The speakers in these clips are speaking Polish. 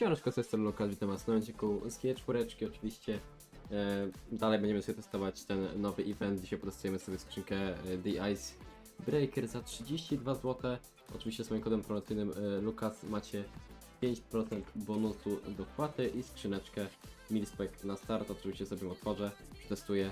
Ciężko z tym Lukas, witam was na odcinku z G4 oczywiście. E, dalej będziemy sobie testować ten nowy event. Dzisiaj potestujemy sobie skrzynkę e, The Ice Breaker za 32 zł. Oczywiście z moim kodem promocyjnym e, Lukas macie 5% bonusu do wpłaty i skrzyneczkę Milspec na start. Oczywiście sobie ją otworzę, przetestuję.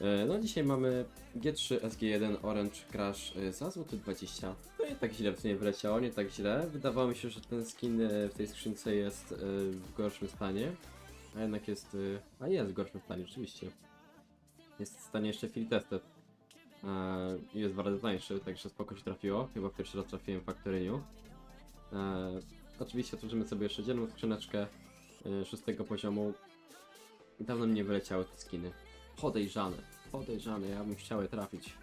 E, No dzisiaj mamy G3 SG1 Orange Crash e, za złoty 20. No i tak źle w nie wyleciało, nie tak źle. Wydawało mi się, że ten skin e, w tej skrzynce jest w gorszym stanie. A jednak jest. A jest w gorszym stanie, rzeczywiście. Jest w stanie jeszcze field tested. Jest razy tańszy, także spoko się trafiło. Chyba pierwszy raz trafiłem w Factoryniu. E, Oczywiście otworzymy sobie jeszcze dzienną skrzyneczkę szóstego poziomu. Dawno mi nie wyleciały te skiny. Podejrzane, podejrzane, ja bym chciał je trafić.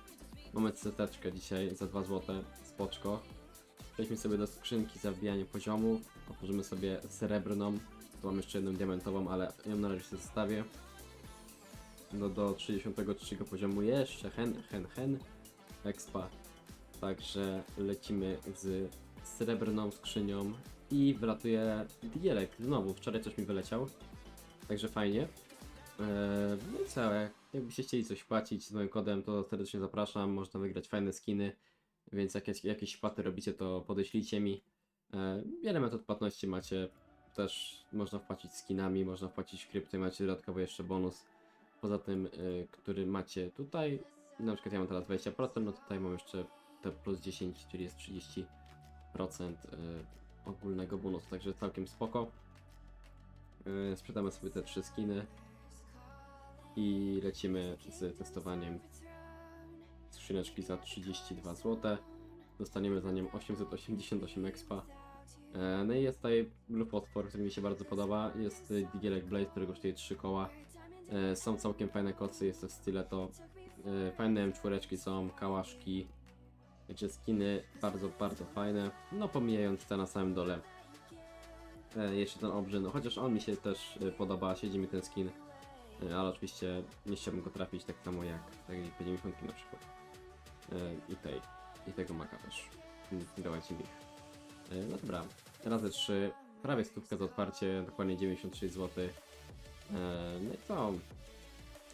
Mamy seteczkę dzisiaj za 2 zł, spoczko. Przejdźmy sobie do skrzynki za wbijanie poziomu. Otworzymy sobie srebrną. Tu mam jeszcze jedną diamentową, ale ją na razie sobie zostawię. No do 33 poziomu jeszcze hen, hen, hen. Expa. Także lecimy z srebrną skrzynią i wylatuje dielek. Znowu, wczoraj coś mi wyleciał. Także fajnie. Eee, no i co, jak- jakbyście chcieli coś płacić z moim kodem, to serdecznie zapraszam, można wygrać fajne skiny, więc jak jakieś, jakieś wpłaty robicie, to podeślijcie mi. Eee, wiele metod płatności macie, też można wpłacić skinami, można wpłacić krypto i macie dodatkowo jeszcze bonus. Poza tym, y, który macie tutaj, na przykład ja mam teraz 20%, no tutaj mam jeszcze te plus 10, czyli jest 30% y, ogólnego bonusu, także całkiem spoko. Sprzedamy sobie te trzy skiny i lecimy z testowaniem skrzyneczki za 32 zł. Dostaniemy za nią 888 expa. E, No i jest tutaj lub potwór, który mi się bardzo podoba. Jest Digielek Blade, który kosztuje 3 koła. E, Są całkiem fajne kocy, jest to stiletto. E, Fajne M4 są, kałaszki. Także skiny bardzo, bardzo fajne. No pomijając te na samym dole. Jeszcze ten obrzyn, no chociaż on mi się też podoba, siedzi mi ten skin. E, ale oczywiście nie chciałbym go trafić tak samo jak tej P90 na przykład. E, I tej, i tego maka też. E, no dobra, razy 3, prawie stówka za otwarcie, dokładnie 96 zł. No i co?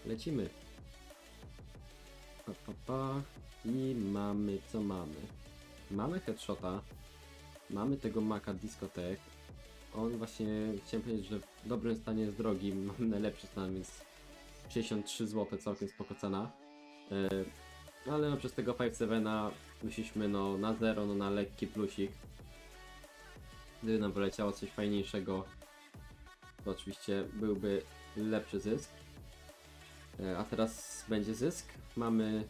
Lecimy. Pa, pa, pa. I mamy, co mamy? Mamy headshota, mamy tego maka Discotek. On właśnie, chciałem powiedzieć, że w dobrym stanie jest drogi, mam najlepszy stan, więc 63 zł, całkiem spoko cena. Yy, ale no przez tego 5.7 myśleliśmy no na zero, no na lekki plusik. Gdyby nam wyleciało coś fajniejszego, to oczywiście byłby lepszy zysk. E, A teraz będzie zysk. Mamy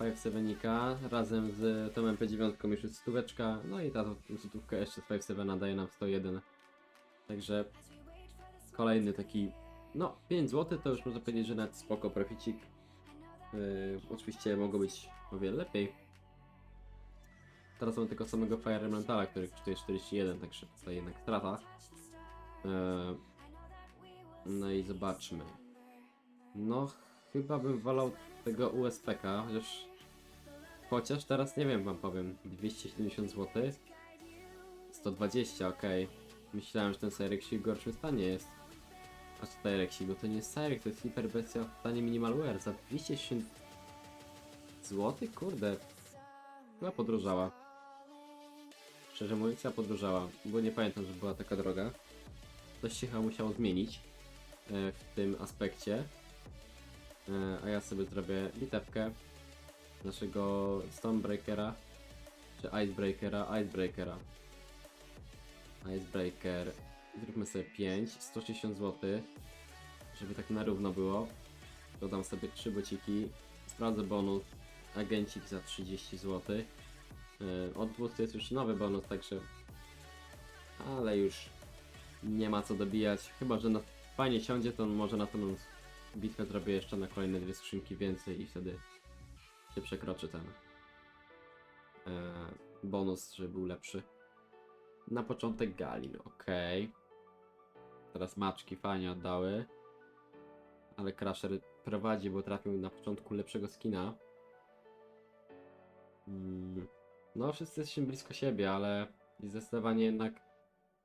5.7 razem z tą MP9 już jest stóweczka, no i ta złotówka jeszcze z 5.7 daje nam 101. Także kolejny taki, no 5 zł to już można powiedzieć, że nawet spoko proficik. Yy, oczywiście mogło być o wiele lepiej. Teraz mamy tylko samego Fire Elementala, który kosztuje 41, także tutaj jednak strata. Yy, no i zobaczmy. No, chyba bym wolał tego USPK, chociaż... Chociaż teraz nie wiem, wam powiem. 270 zł. 120, ok. Myślałem, że ten Cyrexik w gorszym stanie jest. A co Cyrexik? Bo to nie jest Cyrek, to jest hiperbestia w stanie minimal wear za 260 zł? Kurde. Chyba podróżała. Szczerze mówiąc, ja podróżała, bo nie pamiętam, że była taka droga. Coś się chyba musiało zmienić e, w tym aspekcie. E, A ja sobie zrobię bitewkę naszego Stonebreakera czy Icebreakera, Icebreakera. Icebreaker. Zróbmy sobie 5, 160 zł, żeby tak na równo było. Dodam sobie 3 bociki, sprawdzę bonus, agencik za 30 zł. E, Od 200 jest już nowy bonus, także... Ale już nie ma co dobijać, chyba że na fajnie siądzie, to może na tą bitwę zrobię jeszcze na kolejne dwie skrzynki więcej i wtedy się przekroczy ten e, bonus, żeby był lepszy. Na początek Galin, ok. Teraz maczki fajnie oddały. Ale Crusher prowadzi, bo trafił na początku lepszego skina. Mm, No, wszyscy jesteśmy blisko siebie, ale zdecydowanie jednak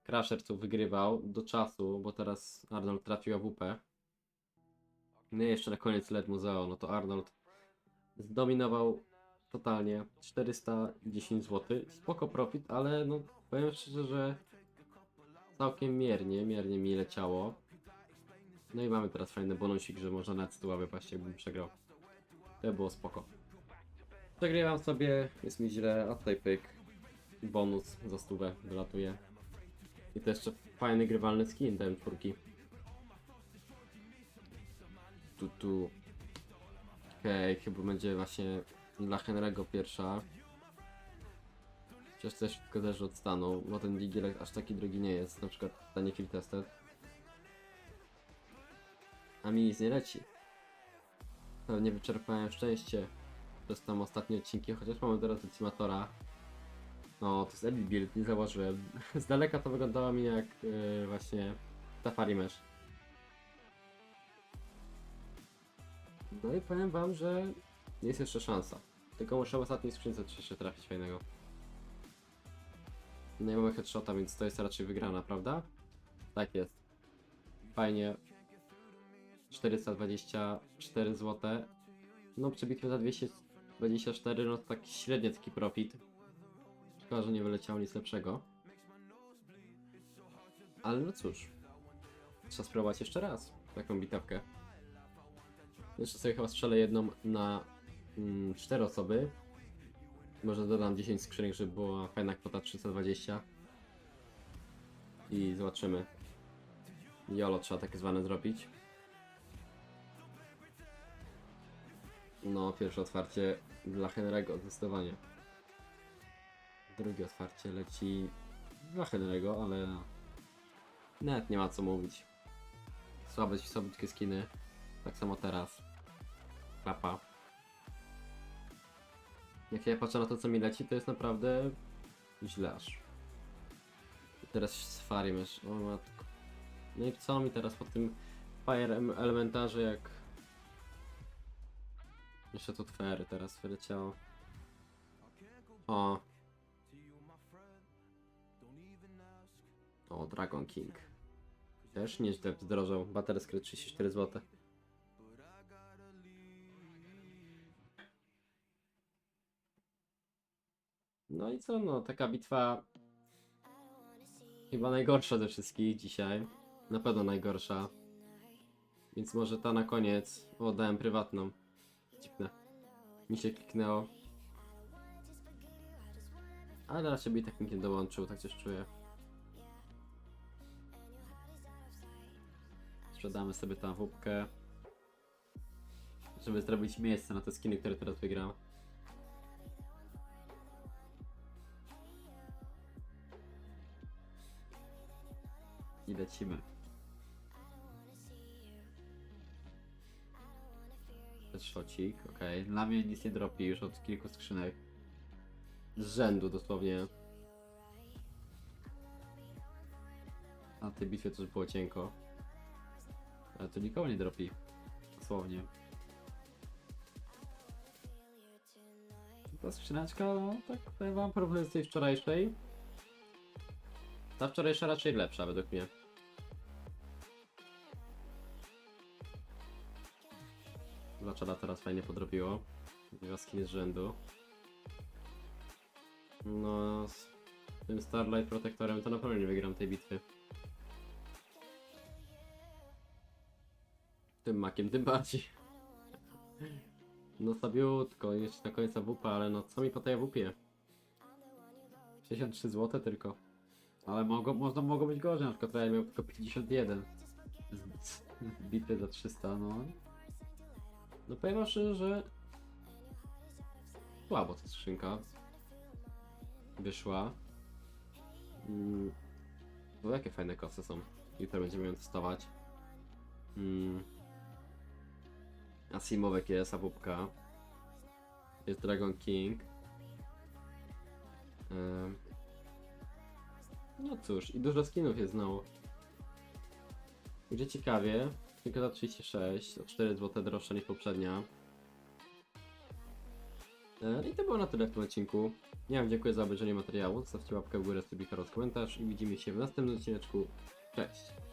Crusher tu wygrywał do czasu, bo teraz Arnold trafił AWP. No i jeszcze na koniec LED Muzeo, no to Arnold zdominował totalnie 410 zł. Spoko profit, ale no powiem szczerze, że całkiem miernie, miernie mi leciało. No i mamy teraz fajny bonusik, że można nawet tyłu wypaść, jakbym przegrał. To było spoko. Przegrywam sobie, jest mi źle, a tutaj pyk. Bonus za stówę wylatuje. I to jeszcze fajny grywalny skin dałem czwórki. Tu tu. Okej, chyba będzie właśnie dla Henry'ego pierwsza. Chociaż też tylko zależy od stanu, bo ten digielek aż taki drogi nie jest, na przykład ten Kill Tested. A mi nic nie leci. Pewnie wyczerpałem szczęście przez tam ostatnie odcinki, chociaż mamy teraz Ultimatora. No, to jest Elite Build, nie zauważyłem. Z daleka to wyglądało mi jak yy, właśnie Safari Mesh. No i powiem wam, że jest jeszcze szansa. Tylko muszę w ostatniej skrzynce jeszcze trafić fajnego. No i mamy headshota, więc to jest raczej wygrana, prawda? Tak jest. Fajnie. 424 zł. No przebitwy za 224, no to taki średniacki profit. Szkoda, że nie wyleciało nic lepszego. Ale no cóż. Trzeba spróbować jeszcze raz taką bitewkę. Jeszcze sobie chyba strzelę jedną na mm, 4 osoby. Może dodam 10 skrzynek, żeby była fajna kwota 320. I zobaczymy. Jolo trzeba takie zwane zrobić. No, pierwsze otwarcie dla Henry'ego, zdecydowanie. Drugie otwarcie leci dla Henry'ego, ale nawet nie ma co mówić. Słabe, słabiutkie skiny. Tak samo teraz. Klapa. Jak ja patrzę na to, co mi leci, to jest naprawdę źle aż. Teraz Safari mysz, o matko. No i co mi teraz po tym Fire em- elementarze, jak... Jeszcze to Tfery teraz wyleciało. O. O, Dragon King. Też nieźle zdrożał. Battery skry 34 zł. No i co, no, taka bitwa chyba najgorsza ze wszystkich dzisiaj. Na pewno najgorsza. Więc może ta na koniec. O, dałem prywatną. Dziwne. Mi się kliknęło. Ale raczej by tak nikt nie dołączył, tak coś czuję. Sprzedamy sobie tą wódkę. Żeby zrobić miejsce na te skiny, które teraz wygram. I lecimy. Szocik, okej. Dla mnie nic nie dropi już od kilku skrzynek. Z rzędu dosłownie. Na tej bitwie też było cienko. Ale to nikogo nie dropi. Dosłownie. Ta skrzyneczka, no tak powiem wam, porównując z tej wczorajszej. Ta wczorajsza raczej lepsza według mnie. Dlaczego teraz fajnie podrobiło. Dwa skiny z rzędu. No, z tym Starlight Protectorem to na pewno nie wygram tej bitwy. Tym makiem tym bardziej. No słabiutko, jeszcze na końca WP, ale no co mi po tej WP? 63 zł tylko. Ale mogło, można mogło być gorzej, na przykład ja miał tylko 51. Z, z bitwy za 300, no. No powiem wam szczerze, że słabo ta skrzynka wyszła. Mm. No jakie fajne kosy są. Jutro będziemy ją testować. Mm. Asimowek jest, Abubka. Jest Dragon King. No cóż, i dużo skinów jest znowu. Gdzie ciekawie, tylko za 36, o 4 zł droższa niż poprzednia. E, I to było na tyle w tym odcinku. Ja wam dziękuję za obejrzenie materiału. Zostawcie łapkę w górę, subika oraz komentarz i widzimy się w następnym odcineczku. Cześć!